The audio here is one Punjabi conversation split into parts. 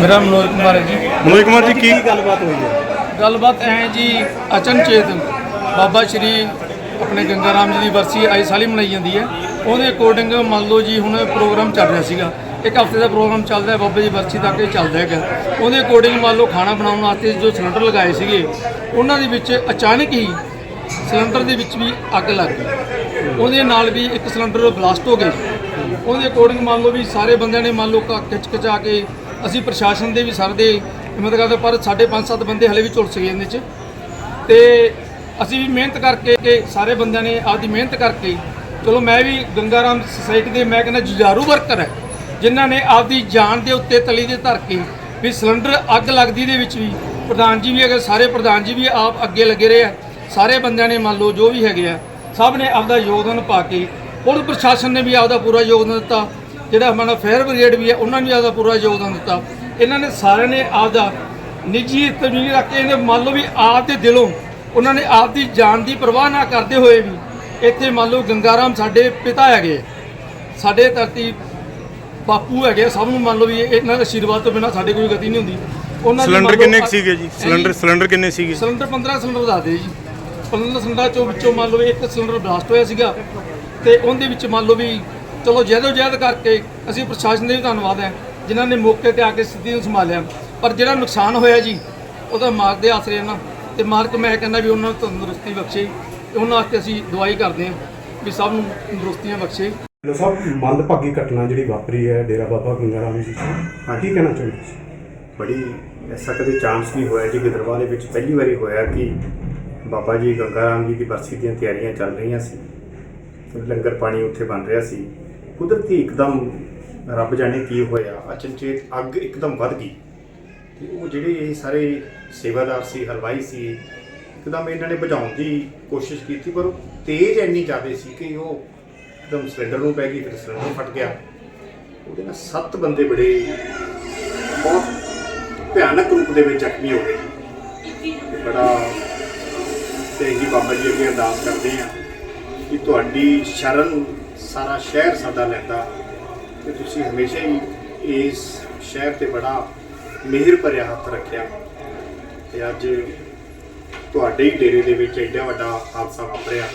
ਮੇਰਾ ਮਨੋਜ ਕੁਮਾਰ ਹੈ ਜੀ। ਮਨੋਜ ਕੁਮਾਰ ਜੀ ਕੀ ਗੱਲਬਾਤ ਹੋਈ ਹੈ? ਗੱਲਬਾਤ ਐ ਜੀ ਅਚਨਚੇਤ ਬਾਬਾ ਸ਼੍ਰੀ ਆਪਣੇ ਗੰਗਾ ਰਾਮ ਜੀ ਦੀ ਵਰਸੀ ਆਈ ਸਾਲੀ ਮਨਾਈ ਜਾਂਦੀ ਹੈ। ਉਹਦੇ ਅਕੋਰਡਿੰਗ ਮੰਨ ਲਓ ਜੀ ਹੁਣ ਪ੍ਰੋਗਰਾਮ ਚੱਲ ਰਿਹਾ ਸੀਗਾ। ਇੱਕ ਹਫ਼ਤੇ ਦਾ ਪ੍ਰੋਗਰਾਮ ਚੱਲਦਾ ਹੈ ਬਾਬਾ ਜੀ ਵਰਸੀ ਤੱਕ ਇਹ ਚੱਲਦਾ ਹੈਗਾ। ਉਹਦੇ ਅਕੋਰਡਿੰਗ ਮੰਨ ਲਓ ਖਾਣਾ ਬਣਾਉਣ ਵਾਸਤੇ ਜੋ ਸਿਲੰਡਰ ਲਗਾਏ ਸੀਗੇ ਉਹਨਾਂ ਦੇ ਵਿੱਚ ਅਚਾਨਕ ਹੀ ਸਿਲੰਡਰ ਦੇ ਵਿੱਚ ਵੀ ਅੱਗ ਲੱਗ ਗਈ। ਉਹਦੇ ਨਾਲ ਵੀ ਇੱਕ ਸਿਲੰਡਰ ਬਲਾਸਟ ਹੋ ਗਿਆ ਉਹਦੇ ਅਕੋਰਡਿੰਗ ਮੰਨ ਲਓ ਵੀ ਸਾਰੇ ਬੰਦਿਆਂ ਨੇ ਮੰਨ ਲਓ ਖਿੱਚ ਖਿਚਾ ਕੇ ਅਸੀਂ ਪ੍ਰਸ਼ਾਸਨ ਦੇ ਵੀ ਸਰ ਦੇ ਹਿੰਮਤ ਕਰਦੇ ਪਰ ਸਾਡੇ ਪੰਜ ਸੱਤ ਬੰਦੇ ਹਲੇ ਵੀ ਝੁਲਸ ਗਏ ਇਹਦੇ 'ਚ। ਤੇ ਅਸੀਂ ਵੀ ਮਿਹਨਤ ਕਰਕੇ ਕਿ ਸਾਰੇ ਬੰਦਿਆਂ ਨੇ ਆਪਦੀ ਮਿਹਨਤ ਕਰਕੇ, ਚਲੋ ਮੈਂ ਵੀ ਗੰਗਾ ਰਾਮ ਸੁਸਾਇਟੀ ਦੇ, ਮੈਂ ਕਹਿੰਦਾ ਜੁਝਾਰੂ ਵਰਕਰ ਹੈ, ਜਿਨ੍ਹਾਂ ਨੇ ਆਪਦੀ ਜਾਨ ਦੇ ਉੱਤੇ ਤਲੀ ਦੇ ਧਰ ਕੇ ਵੀ ਸਿਲੰਡਰ ਅੱਗ ਲੱਗਦੀ ਦੇ ਵਿੱਚ ਵੀ, ਪ੍ਰਧਾਨ ਜੀ ਵੀ ਅਗਰ ਸਾਰੇ ਪ੍ਰਧਾਨ ਜੀ ਵੀ ਆਪ ਅੱਗੇ ਲੱਗੇ ਰਹੇ ਆ। ਸਾਰੇ ਬੰਦਿਆਂ ਨੇ ਮੰਨ ਲਓ ਜੋ ਵੀ ਹੈਗੇ ਆ, ਸਭ ਨੇ ਆਪਦਾ ਯੋਗਦਾਨ ਪਾ ਕੇ ਪੁਲਿਸ ਪ੍ਰਸ਼ਾਸਨ ਨੇ ਵੀ ਆਪਦਾ ਪੂਰਾ ਯੋਗਦਾਨ ਦਿੱਤਾ। ਜਿਹੜਾ ਹਮਾਰਾ ਫਾਇਰ ਬ੍ਰਿਗੇਡ ਵੀ ਹੈ ਉਹਨਾਂ ਨੇ ਵੀ ਆਪਦਾ ਪੂਰਾ ਯੋਗਦਾਨ ਦਿੱਤਾ। ਇਹਨਾਂ ਨੇ ਸਾਰਿਆਂ ਨੇ ਆਪਦਾ ਨਿੱਜੀ ਤਮੀਜ਼ ਰੱਖ ਕੇ ਇਹਨੇ ਮੰਨ ਲਓ ਵੀ ਆਪ ਦੇ ਦਿਲੋਂ ਉਹਨਾਂ ਨੇ ਆਪ ਦੀ ਜਾਨ ਦੀ ਪਰਵਾਹ ਨਾ ਕਰਦੇ ਹੋਏ ਵੀ ਇੱਥੇ ਮੰਨ ਲਓ ਗੰਗਾਰਾਮ ਸਾਡੇ ਪਿਤਾ ਹੈਗੇ ਸਾਡੇ ਧਰਤੀ ਬਾਪੂ ਹੈਗੇ ਸਭ ਨੂੰ ਮੰਨ ਲਓ ਵੀ ਇਹ- ਇਹਨਾਂ ਦੇ ਆਸ਼ੀਰਵਾਦ ਤੋਂ ਬਿਨਾ ਸਾਡੇ ਕੋਈ ਗਤੀ ਨਹੀਂ ਹੁੰਦੀ। ਉਹਨਾਂ ਦੀ ਸਿਲੰਡਰ ਕਿੰਨੇ ਸੀਗੇ ਜੀ? ਸਿਲੰਡਰ ਸਿਲੰਡਰ ਕਿੰਨੇ ਸੀਗੇ? ਸਿਲੰਡਰ 15 ਸਿਲੰਡਰ ਦੱਸਦੇ ਜੀ। 15 ਸਿਲੰਡਰ ਚੋਂ ਵਿੱਚੋਂ ਮੰਨ ਲਓ ਇੱਕ ਸਿਲੰਡਰ ਬਲਾਸਟ ਹੋਇਆ ਸੀਗਾ ਤੇ ਉਹਦੇ ਵਿੱਚ ਮੰਨ ਲਓ ਵੀ ਚਲੋ ਜਹਿਦੋ ਜਹਿਦ ਕਰਕੇ ਅਸੀਂ ਪ੍ਰਸ਼ਾਸਨ ਦੇ ਵੀ ਧੰਨਵਾਦ ਹੈ ਜਿਨ੍ਹਾਂ ਨੇ ਮੌਕੇ ਤੇ ਆ ਕੇ ਸਥਿਤੀ ਨੂੰ ਸੰਭਾਲਿਆ। ਪਰ ਜਿਹੜਾ ਨੁਕਸਾਨ ਹੋਇਆ ਜੀ ਉਹਦਾ ਮਾਲਕ ਦੇ ਆਸਰੇ ਨਾ ਤੇ ਮਾਲਕ ਮੈਂ ਕਹਿੰਦਾ ਵੀ ਉਹਨਾਂ ਨੂੰ ਤੰਦਰੁਸਤੀ ਬਖਸ਼ੇ ਤੇ ਉਹਨਾਂ ਵਾਸਤੇ ਅਸੀਂ ਦੁਆਈ ਕਰਦੇ ਹਾਂ ਵੀ ਸਭ ਨੂੰ ਤੰਦਰੁਸਤੀਆਂ ਬਖਸ਼ੇ। ਲੋ ਸਭ ਮੰਦਭਾਗੀ ਘਟਨਾ ਜਿਹੜੀ ਵਾਪਰੀ ਹੈ ਡੇਰਾ ਬਾਬਾ ਗੰਗਾ ਰਾਮ ਜੀ ਤੋਂ ਕੀ ਕਹਿਣਾ ਚਾਹੁੰਦੇ ਤੁਸੀਂ ਬੜੀ ਐਸਾ ਕਦੇ ਚਾਂਸ ਨਹੀਂ ਹੋਇਆ ਜੀ ਗਿੱਦੜਬਾਹ ਦੇ ਵਿੱਚ ਪਹਿਲੀ ਵਾਰੀ ਹੋਇਆ ਕਿ ਬਾਬਾ ਜੀ ਗੰਗਾ ਰਾਮ ਜੀ ਦੀ ਬਰਸੀ ਦੀਆਂ ਤਿਆਰੀਆਂ ਚੱਲ ਰਹੀਆਂ ਸੀ। ਤੇ ਲੰਗਰ ਪਾਣੀ ਉੱਥੇ ਬਣ ਰਿਹਾ ਸੀ। ਕੁਦਰਤੀ ਇੱਕਦਮ ਰੱਬ ਜਾਣੇ ਕੀ ਹੋਇਆ, ਅਚਨਚੇਤ ਅੱਗ ਇੱਕਦਮ ਵੱਧ ਗਈ। ਤੇ ਉਹ ਜਿਹੜੇ ਇਹ ਸਾਰੇ ਸੇਵਾਦਾਰ ਸੀ, ਹਲਵਾਈ ਸੀ, ਇੱਕਦਮ ਇਹਨਾਂ ਨੇ ਬੁਝਾਉਣ ਦੀ ਕੋਸ਼ਿਸ਼ ਕੀਤੀ, ਪਰ ਉਹ ਤੇਜ਼ ਇੰਨੀ ਜ਼ਿਆਦਾ ਸੀ ਕਿ ਉਹ ਇੱਕਦਮ ਸਿਲੰਡਰ ਨੂੰ ਪੈ ਗਈ, ਫਿਰ ਸਿਲੰਡਰ ਫਟ ਗਿਆ। ਉਹਦੇ ਨਾਲ ਸੱਤ ਬੰਦੇ ਬੜੇ ਬਹੁਤ ਭਿਆਨਕ ਰੂਪ ਦੇ ਵਿੱਚ ਜ਼ਖਮੀ ਹੋ ਗਏ। ਬੜਾ ਤੇ ਹੀ ਬਾਬਾ ਜੀ ਅੱਗੇ ਅਰਦਾਸ ਕਰਦੇ ਆ ਕਿ ਤੁਹਾਡੀ ਸ਼ਰਨ ਸਾਰਾ ਸ਼ਹਿਰ ਸਾਡਾ ਲੈਂਦਾ। ਤੇ ਤੁਸੀਂ ਹਮੇਸ਼ਾ ਹੀ ਇਸ ਸ਼ਹਿਰ ਤੇ ਬੜਾ ਮਿਹਰ ਭਰਿਆ ਹੱਥ ਰੱਖਿਆ। ਤੇ ਅੱਜ ਤੁਹਾਡੇ ਹੀ ਡੇਰੇ ਦੇ ਵਿੱਚ ਐਡਾ ਵੱਡਾ ਹਾਦਸਾ ਵਾਪਰਿਆ।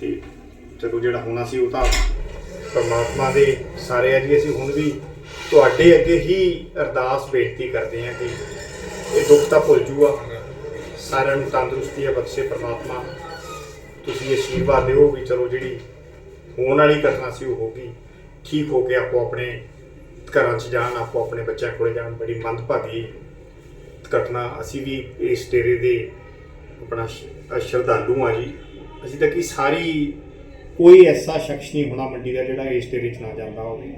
ਤੇ ਚਲੋ ਜਿਹੜਾ ਹੋਣਾ ਸੀ ਉਹ ਤਾਂ ਪਰਮਾਤਮਾ ਦੇ ਸਾਰੇ ਆ ਜੀ, ਅਸੀਂ ਹੁਣ ਵੀ ਤੁਹਾਡੇ ਅੱਗੇ ਹੀ ਅਰਦਾਸ ਬੇਨਤੀ ਕਰਦੇ ਹਾਂ ਕਿ ਇਹ ਦੁੱਖ ਤਾਂ ਭੁੱਲ ਜੂਗਾ। ਸਾਰਿਆਂ ਨੂੰ ਤੰਦਰੁਸਤੀ ਬਖਸ਼ੇ ਪਰਮਾਤਮਾ। ਤੁਸੀਂ ਆਸ਼ੀਰਵਾਦ ਦਿਓ ਵੀ ਚਲੋ ਜਿਹੜੀ ਹੋਣ ਵਾਲੀ ਘਟਨਾ ਸੀ ਉਹ ਹੋ ਗਈ ਠੀਕ ਹੋ ਕੇ ਆਪੋ ਆਪਣੇ ਘਰਾਂ 'ਚ ਜਾਣ, ਆਪੋ ਆਪਣੇ ਬੱਚਿਆਂ ਕੋਲੇ ਜਾਣ, ਬੜੀ ਮੰਦਭਾਗੀ ਘਟਨਾ। ਅਸੀਂ ਵੀ ਇਸ ਡੇਰੇ ਦੇ ਆਪਣਾ ਸ਼ਰਧਾਲੂ ਆ ਜੀ। ਅਸੀਂ ਤਾਂ ਕਿ ਸਾਰੀ, ਕੋਈ ਐਸਾ ਸ਼ਖਸ ਨਹੀਂ ਹੋਣਾ ਮੰਡੀ ਦਾ ਜਿਹੜਾ ਇਸ ਡੇਰੇ 'ਚ ਨਾ ਜਾਂਦਾ ਹੋਵੇ।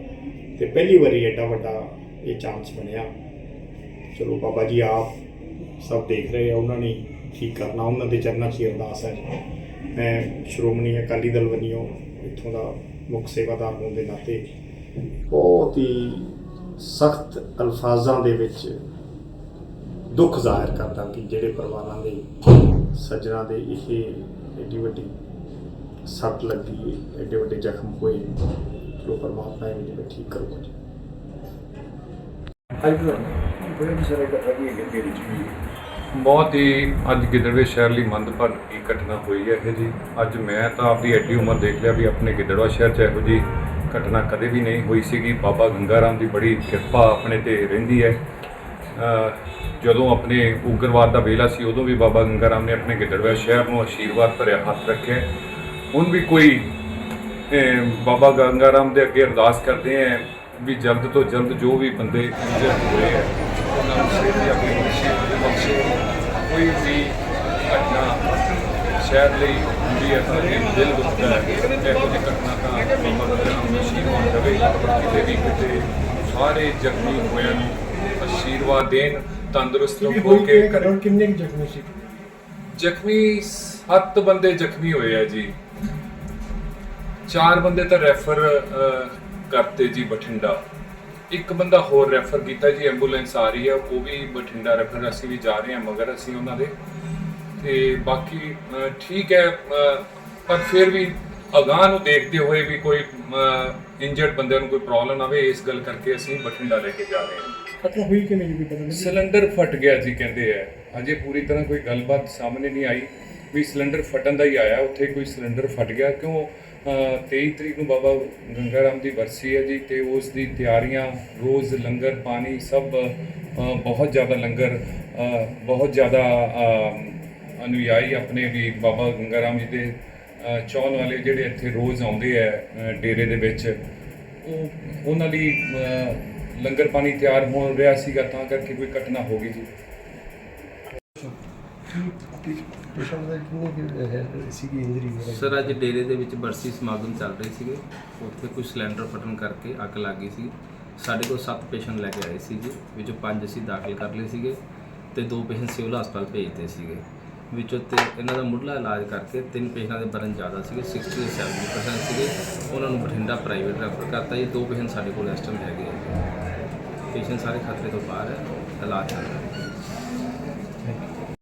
ਤੇ ਪਹਿਲੀ ਵਾਰੀ ਐਡਾ ਵੱਡਾ ਇਹ ਚਾਂਸ ਬਣਿਆ। ਚਲੋ ਬਾਬਾ ਜੀ ਆਪ ਸਭ ਦੇਖ ਰਹੇ ਆ, ਉਹਨਾਂ ਨੇ ਠੀਕ ਕਰਨਾ, ਉਹਨਾਂ ਦੇ ਚਰਨਾਂ 'ਚ ਅਰਦਾਸ ਹੈ। ਮੈਂ ਸ਼੍ਰੋਮਣੀ ਅਕਾਲੀ ਦਲ ਵੱਲੋਂ ਇੱਥੋਂ ਦਾ ਮੁੱਖ ਸੇਵਾਦਾਰ ਹੋਣ ਦੇ ਨਾਤੇ ਬਹੁਤ ਹੀ ਸਖਤ ਅਲਫਾਜ਼ਾਂ ਦੇ ਵਿੱਚ ਦੁੱਖ ਜ਼ਾਹਿਰ ਕਰਦਾ ਕਿ ਜਿਹੜੇ ਪਰਿਵਾਰਾਂ ਦੇ ਸੱਜਣਾ ਦੇ ਇਹ ਏਡੀ ਵੱਡੀ ਸੱਟ ਲੱਗੀ, ਏਡੇ ਵੱਡੇ ਜ਼ਖਮ ਹੋਏ ਜੋ ਪਰਮਾਤਮਾ ਇਹ ਜਿਵੇਂ ਠੀਕ ਕਰੂਗਾ ਜੀ ਬਹੁਤ ਹੀ ਅੱਜ ਗਿੱਦੜਵੇ ਸ਼ਹਿਰ ਲਈ ਮੰਦਭਾਗੀ ਘਟਨਾ ਹੋਈ ਹੈ ਇਹ ਜੀ। ਅੱਜ ਮੈਂ ਤਾਂ ਆਪਦੀ ਐਡੀ ਉਮਰ ਦੇਖ ਲਿਆ ਵੀ ਆਪਣੇ ਗਿੱਦੜਵਾ ਸ਼ਹਿਰ 'ਚ ਇਹੋ ਜੀ ਘਟਨਾ ਕਦੇ ਵੀ ਨਹੀਂ ਹੋਈ ਸੀਗੀ। ਬਾਬਾ ਗੰਗਾ ਰਾਮ ਦੀ ਬੜੀ ਕਿਰਪਾ ਆਪਣੇ ਤੇ ਰਹਿੰਦੀ ਹੈ। ਜਦੋਂ ਆਪਣੇ ਉਗਰਵਾਦ ਦਾ ਵੇਲਾ ਸੀ, ਉਦੋਂ ਵੀ ਬਾਬਾ ਗੰਗਾ ਰਾਮ ਨੇ ਆਪਣੇ ਗਿੱਦੜਵਾ ਸ਼ਹਿਰ ਨੂੰ ਆਸ਼ੀਰਵਾਦ ਭਰਿਆ ਹੱਥ ਰੱਖਿਆ। ਹੁਣ ਵੀ ਕੋਈ ਬਾਬਾ ਗੰਗਾ ਰਾਮ ਦੇ ਅੱਗੇ ਅਰਦਾਸ ਕਰਦੇ ਆ ਵੀ ਜਲਦ ਤੋਂ ਜਲਦ ਜੋ ਵੀ ਬੰਦੇ ਇੰਜਰ ਹੋਏ ਆ, ਉਹਨਾਂ ਨੂੰ ਸਿਹਤ ਆਪਣੀ ਬਖਸ਼ੇ ਬਖਸ਼ੇ ਕੋਈ ਵੀ ਘਟਨਾ ਸ਼ਹਿਰ ਲਈ ਹੁੰਦੀ ਹੈ ਤਾਂ ਇਹ ਦਿਲ ਦੁਖਦਾ ਹੈ। ਇਹੋ ਜਿਹੀ ਘਟਨਾ ਤਾਂ ਬਾਬਾ ਗੰਗਾ ਰਾਮ ਨੂੰ ਆਸ਼ੀਰਵਾਦ ਦੇਵੇ। ਕਿਤੇ ਵੀ ਕਿਤੇ ਸਾਰੇ ਜ਼ਖਮੀ ਹੋਇਆਂ ਨੂੰ ਆਸ਼ੀਰਵਾਦ ਦੇਣ ਤੰਦਰੁਸਤ ਹੋ ਕੇ ਕਰੋੜ ਕਿੰਨੇ ਜ਼ਖਮੀ ਸੀ? ਜ਼ਖਮੀ ਸੱਤ ਬੰਦੇ ਜ਼ਖਮੀ ਹੋਏ ਆ ਜੀ। ਚਾਰ ਬੰਦੇ ਤਾਂ ਰੈਫਰ ਕਰਤੇ ਜੀ ਬਠਿੰਡਾ। ਇੱਕ ਬੰਦਾ ਹੋਰ ਰੈਫਰ ਕੀਤਾ ਜੀ ਐਂਬੂਲੈਂਸ ਆ ਰਹੀ ਹੈ ਉਹ ਵੀ ਬਠਿੰਡਾ ਰੈਫਰ ਅਸੀਂ ਵੀ ਜਾ ਰਹੇ ਹਾਂ ਮਗਰ ਅਸੀਂ ਉਹਨਾਂ ਦੇ। ਤੇ ਬਾਕੀ ਠੀਕ ਹੈ ਪਰ ਫਿਰ ਵੀ ਅਗਾਂਹ ਨੂੰ ਦੇਖਦੇ ਹੋਏ ਵੀ ਕੋਈ ਇੰਜਰਡ ਬੰਦਿਆਂ ਨੂੰ ਕੋਈ ਪ੍ਰੋਬਲਮ ਆਵੇ ਇਸ ਗੱਲ ਕਰਕੇ ਅਸੀਂ ਬਠਿੰਡਾ ਲੈ ਕੇ ਜਾ ਰਹੇ ਹਾਂ। ਖਤਮ ਹੋਈ ਕਿਵੇਂ ਜੀ ਕੋਈ ਪਤਾ ਨਹੀਂ। ਸਿਲੰਡਰ ਫਟ ਗਿਆ ਜੀ ਕਹਿੰਦੇ ਆ। ਅਜੇ ਪੂਰੀ ਤਰ੍ਹਾਂ ਕੋਈ ਗੱਲਬਾਤ ਸਾਹਮਣੇ ਨਹੀਂ ਆਈ। ਵੀ ਸਿਲੰਡਰ ਫਟਣ ਦਾ ਹੀ ਆਇਆ ਉੱਥੇ ਕੋਈ ਸਿਲੰਡਰ ਫਟ ਗਿਆ। ਕਿਉਂ? ਅ, 23 ਤਰੀਕ ਨੂੰ ਬਾਬਾ ਗੰਗਾ ਰਾਮ ਦੀ ਵਰਸੀ ਹੈ ਜੀ ਤੇ ਉਸ ਦੀ ਤਿਆਰੀਆਂ ਰੋਜ਼ ਲੰਗਰ ਪਾਣੀ ਸਭ ਬਹੁਤ ਜ਼ਿਆਦਾ ਲੰਗਰ ਬਹੁਤ ਜ਼ਿਆਦਾ ਅਨੁਯਾਈ ਆਪਣੇ ਵੀ ਬਾਬਾ ਗੰਗਾ ਰਾਮ ਜੀ ਦੇ ਅ, ਵਾਲੇ ਜਿਹੜੇ ਇੱਥੇ ਰੋਜ਼ ਆਉਂਦੇ ਆ ਡੇਰੇ ਦੇ ਵਿੱਚ ਉਹ ਉਹਨਾਂ ਲਈ ਲੰਗਰ ਪਾਣੀ ਤਿਆਰ ਹੋ ਰਿਹਾ ਸੀਗਾ ਤਾਂ ਕਰਕੇ ਕੋਈ ਘਟਨਾ ਹੋ ਗਈ ਜੀ। ਸੀਗੀ ਇੰਜਰੀ ਸਰ, ਅੱਜ ਡੇਰੇ ਦੇ ਵਿੱਚ ਬਰਸੀ ਸਮਾਗਮ ਚੱਲ ਰਹੇ ਸੀਗੇ। ਉੱਥੇ ਕੁਝ ਸਿਲੰਡਰ ਫਟਣ ਕਰਕੇ ਅੱਗ ਲੱਗ ਗਈ ਸੀ। ਸਾਡੇ ਕੋਲ 7 ਪੇਸ਼ੈਂਟ ਲੈ ਕੇ ਆਏ ਸੀ ਜੀ। ਵਿੱਚੋਂ 5 ਅਸੀਂ ਦਾਖਲ ਕਰ ਲਏ ਸੀਗੇ ਤੇ ਦੋ ਪੇਸ਼ੈਂਟ ਸਿਵਲ ਹਸਪਤਾਲ ਭੇਜਦੇ ਸੀਗੇ। ਵਿੱਚੋਂ ਤੇ ਇਹਨਾਂ ਦਾ ਮੁੱਢਲਾ ਇਲਾਜ ਕਰਕੇ ਤਿੰਨ ਪੇਸ਼ੈਂਟਾਂ ਦੇ ਬਰਨ ਜ਼ਿਆਦਾ ਸੀਗੇ 60 ਤੋਂ 70% ਸੀਗੇ। ਉਹਨਾਂ ਨੂੰ ਬਠਿੰਡਾ ਪ੍ਰਾਈਵੇਟ ਰੈਫਰ ਕਰਤਾ ਜੀ। ਦੋ ਪੇਸ਼ੈਂਟ ਸਾਡੇ ਕੋਲ ਇਸ ਟਾਈਮ ਹੈਗੇ ਆ ਪੇਸ਼ੈਂਟ ਸਾਰੇ ਖਤਰੇ ਤੋਂ ਬਾਹਰ ਹੈ। ਇਲਾਜ ਚੱਲ ਰਿਹਾ।